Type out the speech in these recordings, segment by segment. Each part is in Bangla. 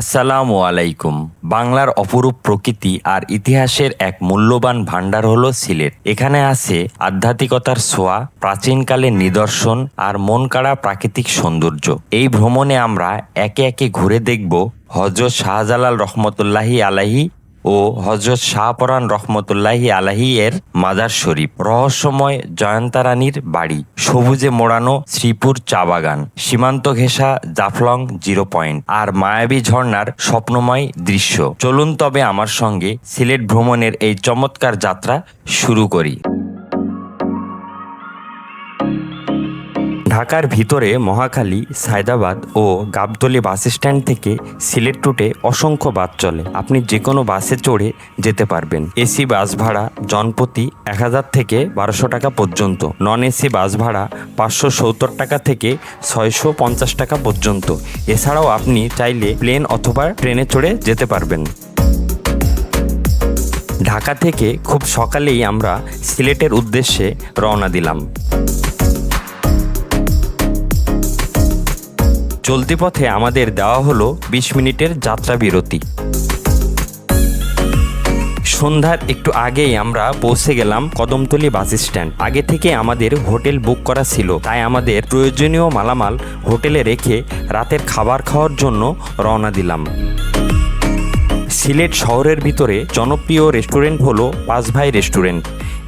আসসালামু আলাইকুম। বাংলার অপরূপ প্রকৃতি আর ইতিহাসের এক মূল্যবান ভাণ্ডার হল সিলেট। এখানে আছে আধ্যাত্মিকতার ছোঁয়া, প্রাচীনকালের নিদর্শন আর মন কাড়া প্রাকৃতিক সৌন্দর্য। এই ভ্রমণে আমরা একে একে ঘুরে দেখব হজরত শাহজালাল রহমতুল্লাহি আলাহি ও হজরত শাহপরান রহমতুল্লাহি আলাহি এর মাজার শরীফ। রহস্যময় জয়ন্তারানীর বাড়ি, সবুজে মোড়ানো শ্রীপুর চা বাগান, সীমান্ত ঘেঁষা জাফলং জিরো পয়েন্ট আর মায়াবী ঝর্ণার স্বপ্নময় দৃশ্য। চলুন তবে আমার সঙ্গে সিলেট ভ্রমণের এই চমৎকার যাত্রা শুরু করি। ঢাকার ভিতরে মহাখালী, সায়দাবাদ ও গাবতলী বাস স্ট্যান্ড থেকে সিলেট রুটে অসংখ্য বাস চলে। আপনি যে কোনো বাসে চড়ে যেতে পারবেন। এসি বাস ভাড়া জনপ্রতি এক হাজার থেকে বারোশো টাকা পর্যন্ত। নন এসি বাস ভাড়া পাঁচশো সত্তর টাকা থেকে ছয়শো পঞ্চাশ টাকা পর্যন্ত। এছাড়াও আপনি চাইলে প্লেন অথবা ট্রেনে চড়ে যেতে পারবেন। ঢাকা থেকে খুব সকালেই আমরা সিলেটের উদ্দেশ্যে রওনা দিলাম। চলতি পথে আমাদের দেওয়া হলো বিশ মিনিটের যাত্রা বিরতি। সন্ধ্যার একটু আগেই আমরা পৌঁছে গেলাম কদমতলী বাস স্ট্যান্ড। আগে থেকে আমাদের হোটেল বুক করা ছিল, তাই আমাদের প্রয়োজনীয় মালামাল হোটেলে রেখে রাতের খাবার খাওয়ার জন্য রওনা দিলাম। সিলেট শহরের ভিতরে জনপ্রিয় রেস্টুরেন্ট হলো পাঁচ ভাই রেস্টুরেন্ট।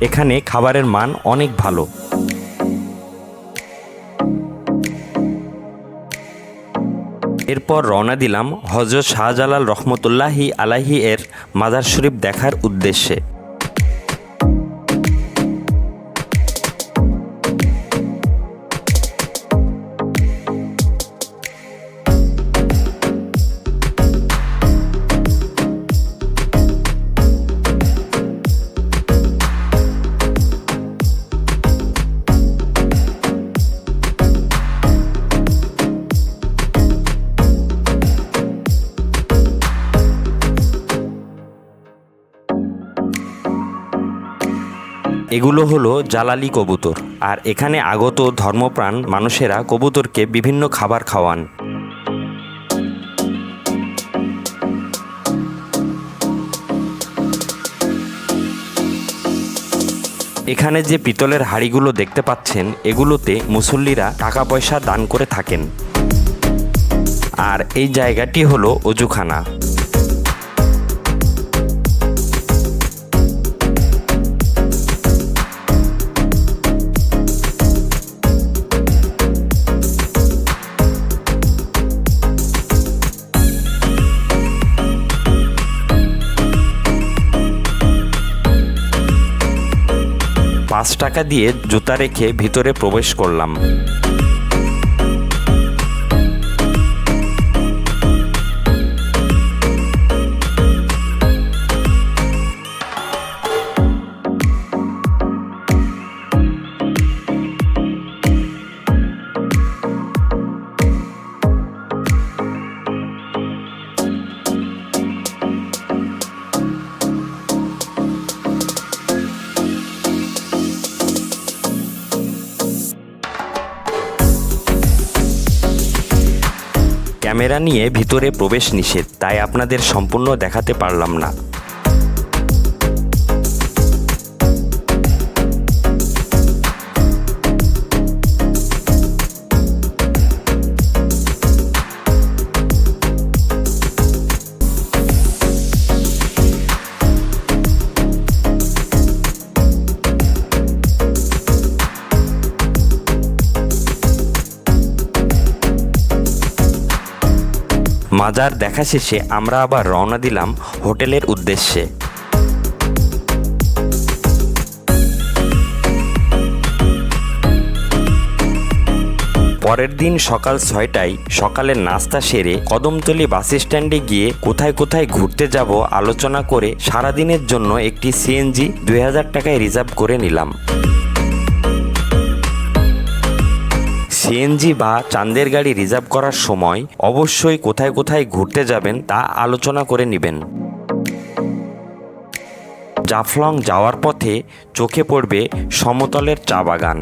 এখানে খাবারের মান অনেক ভালো। এরপর রওনা দিলাম হজরত শাহজালাল রহমতুল্লাহি আলাহি এর মাজার শরীফ দেখার উদ্দেশ্যে। এগুলো হলো জালালি কবুতর। আর এখানে আগত ধর্মপ্রাণ মানুষেরা কবুতরকে বিভিন্ন খাবার খাওয়ান। এখানে যে পিতলের হাড়িগুলো দেখতে পাচ্ছেন, এগুলোতে মুসল্লিরা টাকা পয়সা দান করে থাকেন। আর এই জায়গাটি হলো অজুখানা। পাঁচ টাকা দিয়ে জুতা রেখে ভিতরে প্রবেশ করলাম। ক্যামেরা নিয়ে ভিতরে প্রবেশ নিষেধ তাই আপনাদের সম্পূর্ণ দেখাতে পারলাম না। মাজার দেখা শেষে আমরা আবার রওনা দিলাম হোটেলের উদ্দেশ্যে। পরের দিন সকাল ছয়টায় সকালের নাস্তা সেরে কদমতলী বাস স্ট্যান্ডে গিয়ে কোথায় কোথায় ঘুরতে যাব আলোচনা করে সারাদিনের জন্য একটি সিএনজি দুই হাজার টাকায় রিজার্ভ করে নিলাম। সিএনজি বা চান্দের গাড়ি রিজার্ভ করার সময় অবশ্যই কোথায় কোথায় ঘুরতে যাবেন তা আলোচনা করে নেবেন। জাফলং যাওয়ার পথে চোখে পড়বে সমতলের চা বাগান।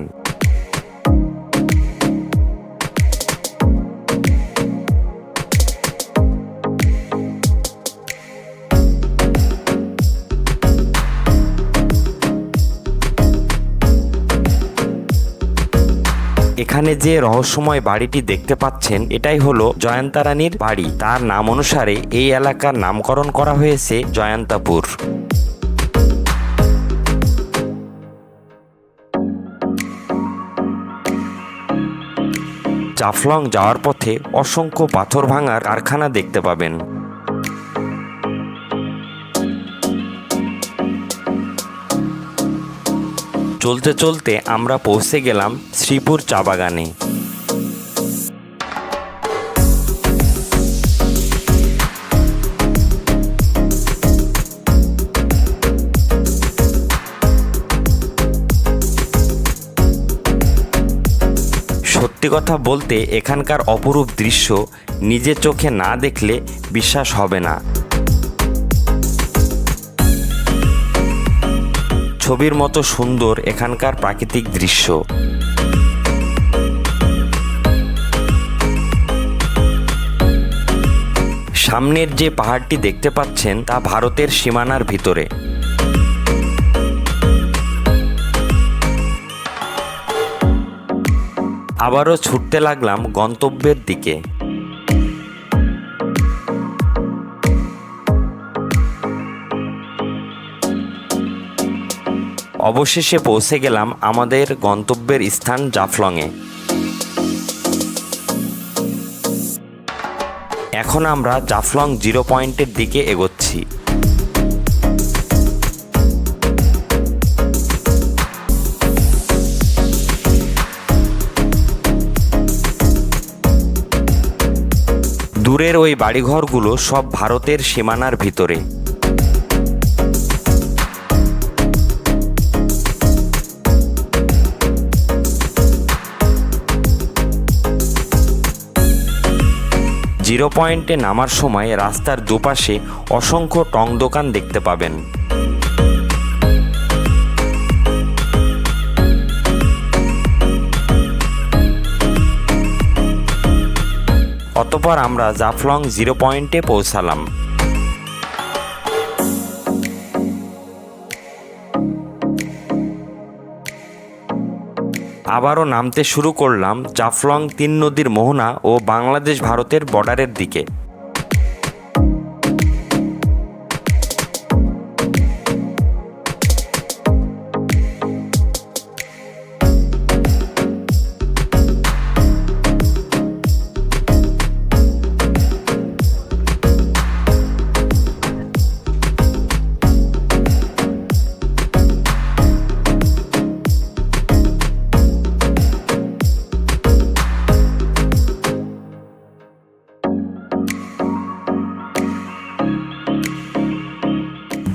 এখানে যে রহস্যময় বাড়িটি দেখতে পাচ্ছেন, এটাই হলো জয়ন্তা রানীর বাড়ি। তার নাম অনুসারে এই এলাকার নামকরণ করা হয়েছে জয়ন্তাপুর। জাফলং যাওয়ার পথে অসংখ্য পাথর ভাঙার কারখানা দেখতে পাবেন। চলতে চলতে আমরা পৌঁছে গেলাম শ্রীপুর চা বাগানে। সত্যি কথা বলতে এখানকার অপরূপ দৃশ্য নিজের চোখে না দেখলে বিশ্বাস হবে না। ছবির মতো সুন্দর এখানকার প্রাকৃতিক দৃশ্য। সামনের যে পাহাড়টি দেখতে পাচ্ছেন তা ভারতের সীমানার ভিতরে। আবারও ছুটতে লাগলাম গন্তব্যের দিকে। অবশেষে পৌঁছে গেলাম আমাদের গন্তব্যের স্থান জাফলংয়ে। এখন আমরা জাফলং জিরো পয়েন্টের দিকে এগোচ্ছি। দূরের ওই বাড়িঘরগুলো সব ভারতের সীমানার ভিতরে। জিরো পয়েন্টে নামার সময় রাস্তার দুপাশে অসংখ্য টং দোকান দেখতে পাবেন। অতপর আমরা জাফলং জিরো পয়েন্টে পৌঁছালাম। আবারও নামতে শুরু করলাম জাফলং তিন নদীর মোহনা ও বাংলাদেশ ভারতের বর্ডারের দিকে।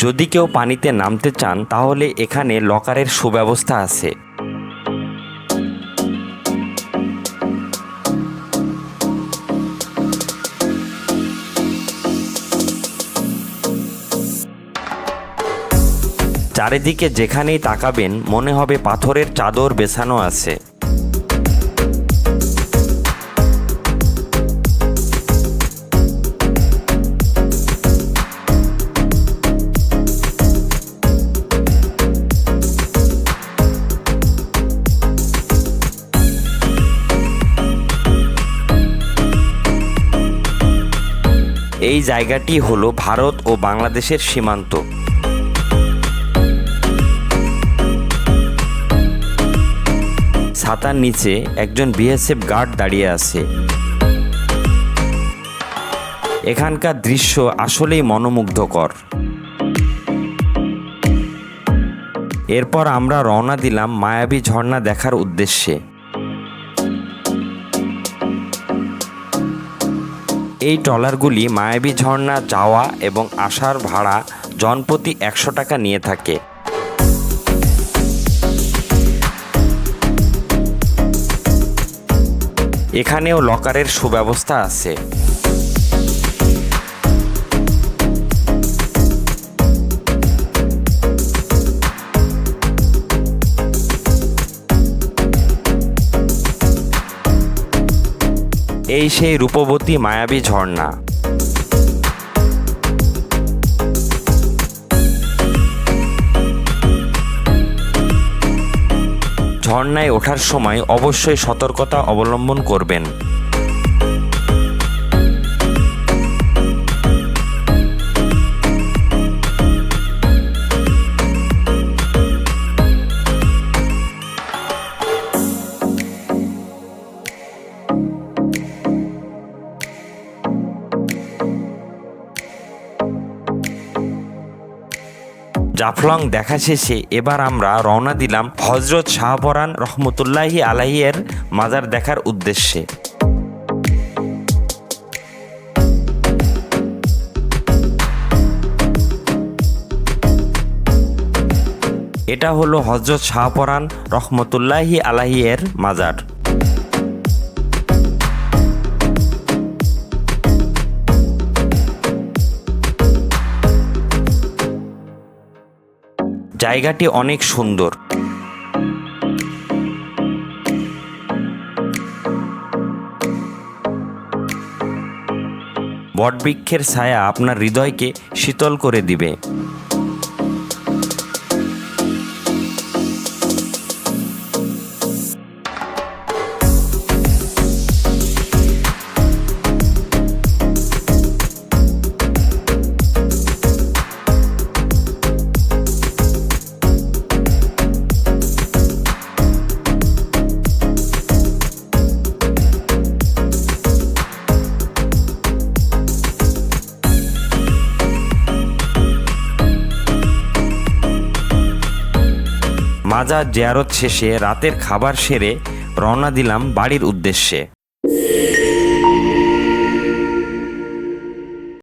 যদি কেউ পানিতে নামতে চান, তাহলে এখানে লকারের সুব্যবস্থা আছে। চারিদিকে যেখানেই তাকাবেন, মনে হবে পাথরের চাদর বেছানো আছে। এই জায়গাটি হলো ভারত ও বাংলাদেশের সীমান্ত। ছাতার নিচে একজন বিএসএফ গার্ড দাঁড়িয়ে আছে। এখানকার দৃশ্য আসলেই মনোমুগ্ধকর। এরপর আমরা রওনা দিলাম মায়াবী ঝর্ণা দেখার উদ্দেশ্যে। এই ট্রলারগুলি মায়াবী ঝর্ণা, যাওয়া এবং আসার ভাড়া জনপ্রতি একশো টাকা নিয়ে থাকে। এখানেও লকারের সুব্যবস্থা আছে। এই সেই রূপবতী মায়াবী ঝর্ণা। ঝর্ণায় ওঠার সময় অবশ্যই সতর্কতা অবলম্বন করবেন। জাফলং দেখা শেষে এবার আমরা রওনা দিলাম হজরত শাহপরান রহমতুল্লাহি আলাইয়ের মাজার দেখার উদ্দেশ্যে। এটা হলো হজরত শাহপরান রহমতুল্লাহি আলাইয়ের মাজার। জায়গাটি অনেক সুন্দর। বটবৃক্ষের ছায়া আপনার হৃদয়কে শীতল করে দিবে। মাজার জেয়ারত শেষে রাতের খাবার সেরে রওনা দিলাম বাড়ির উদ্দেশ্যে।